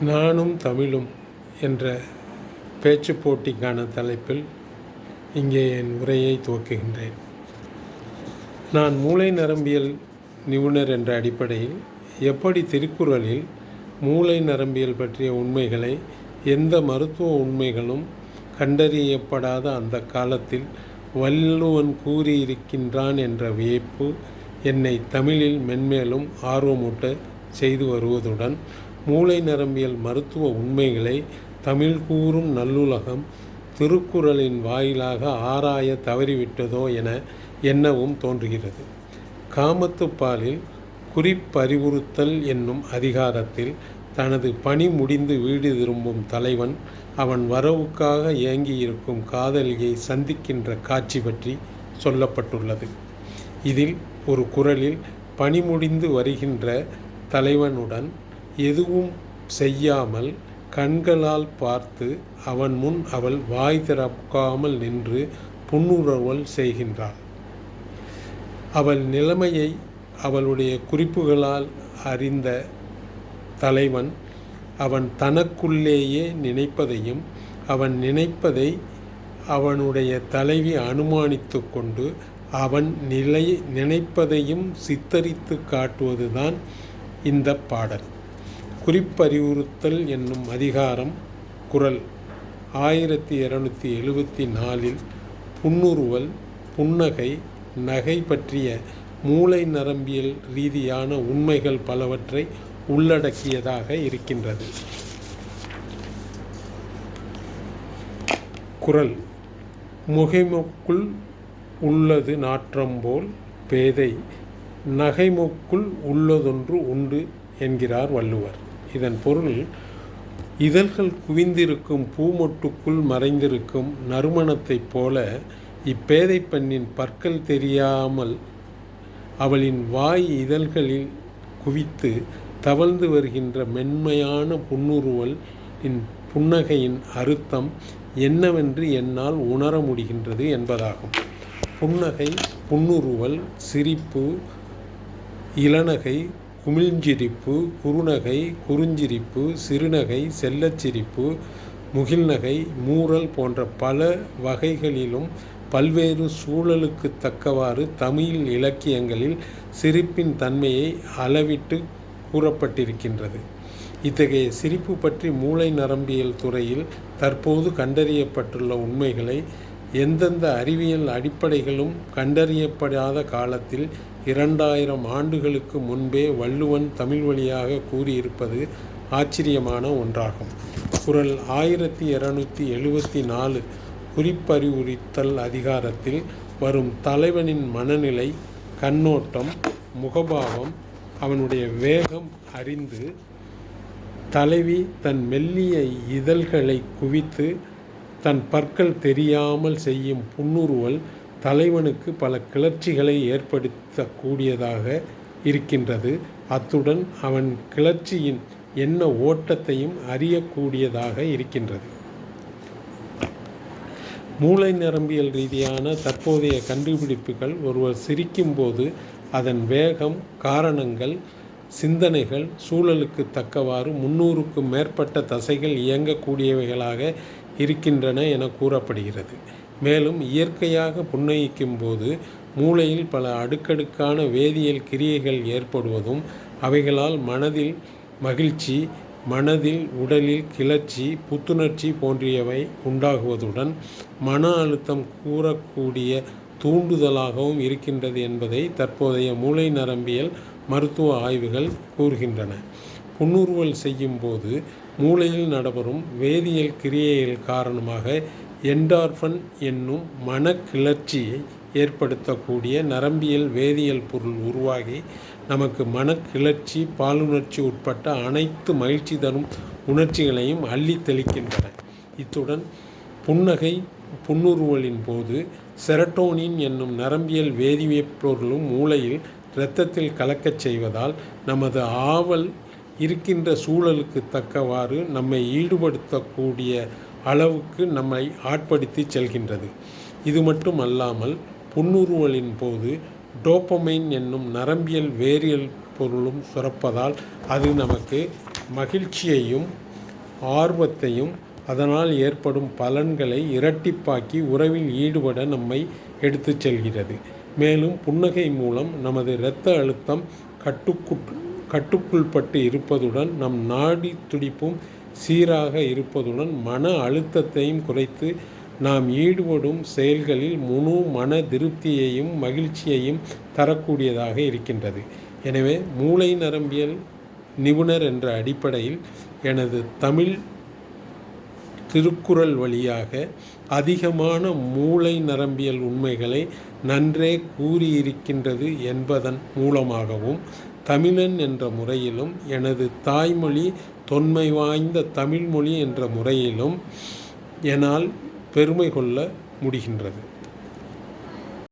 நானும் தமிழும் என்ற பேச்சு போட்டிக்கான தலைப்பில் இங்கே என் உரையை துவக்குகின்றேன். நான் மூளை நரம்பியல் நிபுணர் என்ற அடிப்படையில் எப்படி திருக்குறளில் மூளை நரம்பியல் பற்றிய உண்மைகளை எந்த மருத்துவ உண்மைகளும் கண்டறியப்படாத அந்த காலத்தில் வல்லுவன் கூறியிருக்கின்றான் என்ற வியப்பு என்னை தமிழில் மென்மேலும் ஆர்வமூட்ட செய்து வருவதுடன் மூளை நரம்பியல் மருத்துவ உண்மைகளை தமிழ் கூறும் நல்லுலகம் திருக்குறளின் வாயிலாக ஆராய தவறிவிட்டதோ என எண்ணவும் தோன்றுகிறது. காமத்துப்பாலில் குறிப்பறிவுறுத்தல் என்னும் அதிகாரத்தில் தனது பணி முடிந்து வீடு திரும்பும் தலைவன் அவன் வரவுக்காக ஏங்கியிருக்கும் காதலியை சந்திக்கின்ற காட்சி பற்றி சொல்லப்பட்டுள்ளது. இதில் ஒரு குரலில் பணி முடிந்து வருகின்ற தலைவனுடன் எதுவும் செய்யாமல் கண்களால் பார்த்து அவன் முன் அவள் வாய் திறக்காமல் நின்று புன்னுறவல் செய்கின்றாள். அவள் நிலைமையை அவளுடைய குறிப்புகளால் அறிந்த தலைவன் அவன் தனக்குள்ளேயே நினைப்பதையும் அவன் நினைப்பதை அவனுடைய தலைவி அனுமானித்து கொண்டு அவன் நிலை நினைப்பதையும் சித்தரித்து காட்டுவதுதான் இந்த பாடல். குறிப்பறிவுறுத்தல் என்னும் அதிகாரம் குரல். ஆயிரத்தி இரநூத்தி எழுபத்தி நாலில் புன்னுருவல் புன்னகை நகை பற்றிய மூளை நரம்பியல் ரீதியான உண்மைகள் பலவற்றை உள்ளடக்கியதாக இருக்கின்றது. குரல். முகைமுக்குள் உள்ளது நாற்றம்போல் பேதை. நகைமொக்குள் உள்ளதொன்று உண்டு என்கிறார் வள்ளுவர். இதன் பொருள் இதழ்கள் குவிந்திருக்கும் பூமொட்டுக்குள் மறைந்திருக்கும் நறுமணத்தைப் போல இப்பேதை பெண்ணின் பற்கள் தெரியாமல் அவளின் வாய் இதழ்களில் குவித்து தவழ்ந்து வருகின்ற மென்மையான புன்னுருவல் இன் புன்னகையின் அறுத்தம் என்னவென்று என்னால் உணர முடிகின்றது என்பதாகும். புன்னகை புன்னுருவல் சிரிப்பு இளநகை குமிழ்ஞ்சிரிப்பு குறுநகை குறுஞ்சிரிப்பு சிறுநகை செல்லச்சிரிப்பு முகில்நகை மூரல் போன்ற பல வகைகளிலும் பல்வேறு சூழலுக்கு தக்கவாறு தமிழ் இலக்கியங்களில் சிரிப்பின் தன்மையை அளவிட்டு கூறப்பட்டிருக்கின்றது. இத்தகைய சிரிப்பு பற்றி மூளை நரம்பியல் துறையில் தற்போது கண்டறியப்பட்டுள்ள உண்மைகளை எந்தெந்த அறிவியல் அடிப்படைகளும் கண்டறியப்படாத காலத்தில் இரண்டாயிரம் ஆண்டுகளுக்கு முன்பே வள்ளுவன் தமிழ் வழியாக கூறியிருப்பது ஆச்சரியமான ஒன்றாகும். குரல் ஆயிரத்தி இரநூத்தி எழுபத்தி நாலு குறிப்பறிவுரித்தல் அதிகாரத்தில் வரும் தலைவனின் மனநிலை கண்ணோட்டம் முகபாவம் அவனுடைய வேகம் அறிந்து தலைவி தன் மெல்லிய இதழ்களை குவித்து தன் பற்கள் தெரியாமல் செய்யும் புன்னுருவல் தலைவனுக்கு பல கிளர்ச்சிகளை ஏற்படுத்தக்கூடியதாக இருக்கின்றது. அத்துடன் அவன் கிளர்ச்சியின் என்ன ஓட்டத்தையும் அறியக்கூடியதாக இருக்கின்றது. மூளை நரம்பியல் ரீதியான தற்போதைய கண்டுபிடிப்புகள் ஒருவர் சிரிக்கும்போது அதன் வேகம் காரணங்கள் சிந்தனைகள் சூழலுக்கு தக்கவாறு முன்னூறுக்கும் மேற்பட்ட தசைகள் இயங்கக்கூடியவைகளாக இருக்கின்றன என கூறப்படுகிறது. மேலும் இயற்கையாக புன்னகிக்கும் போது மூளையில் பல அடுக்கடுக்கான வேதியியல் கிரியைகள் ஏற்படுவதும் அவைகளால் மனதில் மகிழ்ச்சி மனதில் உடலில் கிளர்ச்சி புத்துணர்ச்சி போன்றியவை உண்டாகுவதுடன் மன அழுத்தம் கூறக்கூடிய தூண்டுதலாகவும் இருக்கின்றது என்பதை தற்போதைய மூளை நரம்பியல் மருத்துவ ஆய்வுகள் கூறுகின்றன. புன்னுருவல் செய்யும்போது மூளையில் நடைபெறும் வேதியியல் கிரியைகள் காரணமாக என்டார்ஃபன் என்னும் மனக்கிளர்ச்சியை ஏற்படுத்தக்கூடிய நரம்பியல் வேதியியல் பொருள் உருவாகி நமக்கு மனக்கிளர்ச்சி பாலுணர்ச்சி உட்பட்ட அனைத்து மகிழ்ச்சி தரும் உணர்ச்சிகளையும் அள்ளி தெளிக்கின்றன. இத்துடன் புன்னகை புன்னுருவலின் போது செரட்டோனின் என்னும் நரம்பியல் வேதிவியப்பொருளும் மூளையில் இரத்தத்தில் கலக்கச் செய்வதால் நமது ஆவல் இருக்கின்ற சூழலுக்கு தக்கவாறு நம்மை ஈடுபடுத்தக்கூடிய அளவுக்கு நம்மை ஆட்படுத்தி செல்கின்றது. இது மட்டும் அல்லாமல் புன்னுருவலின் போது டோப்பமைன் என்னும் நரம்பியல் வேரியல் பொருளும் சுரப்பதால் அது நமக்கு மகிழ்ச்சியையும் ஆர்வத்தையும் அதனால் ஏற்படும் பலன்களை இரட்டிப்பாக்கி உறவில் ஈடுபட நம்மை எடுத்துச் செல்கிறது. மேலும் புன்னகை மூலம் நமது இரத்த அழுத்தம் கட்டுக்குள் கட்டுக்குள்பட்டு இருப்பதுடன் நம் நாடி துடிப்பும் சீராக இருப்பதுடன் மன அழுத்தத்தையும் குறைத்து நாம் ஈடுபடும் செயல்களில் முழு மன திருப்தியையும் மகிழ்ச்சியையும் தரக்கூடியதாக இருக்கின்றது. எனவே மூளை நரம்பியல் நிபுணர் என்ற அடிப்படையில் எனது தமிழ் திருக்குறள் வழியாக அதிகமான மூளை நரம்பியல் உண்மைகளை நன்றே கூறியிருக்கின்றது என்பதன் மூலமாகவும் தமிழன் என்ற முறையிலும் எனது தாய்மொழி தொன்மை வாய்ந்த தமிழ்மொழி என்ற முறையிலும் என்னால் பெருமை கொள்ள முடிகின்றது.